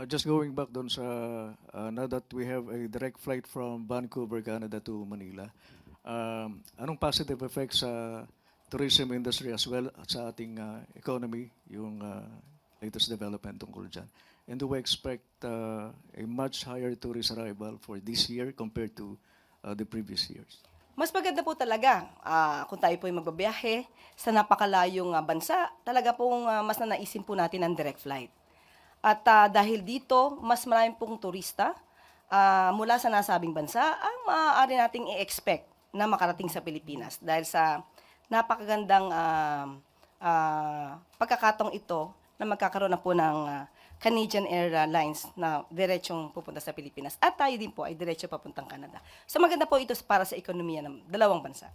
Uh, just going back doon sa, uh, now that we have a direct flight from Vancouver, Canada to Manila, um, anong positive effects sa tourism industry as well at sa ating uh, economy, yung uh, latest development tungkol dyan? And do we expect uh, a much higher tourist arrival for this year compared to uh, the previous years? Mas maganda po talaga ah, kung tayo po ay magbabiyahe sa napakalayong ah, bansa, talaga pong ah, mas nanaisin po natin ang direct flight. At ah, dahil dito, mas marami pong turista ah, mula sa nasabing bansa ang maaari nating i-expect na makarating sa Pilipinas dahil sa napakagandang ah, ah, pagkakataong ito na magkakaroon na po ng ah, Canadian Airlines na diretsong pupunta sa Pilipinas. At tayo din po ay diretso papuntang Canada. So maganda po ito para sa ekonomiya ng dalawang bansa.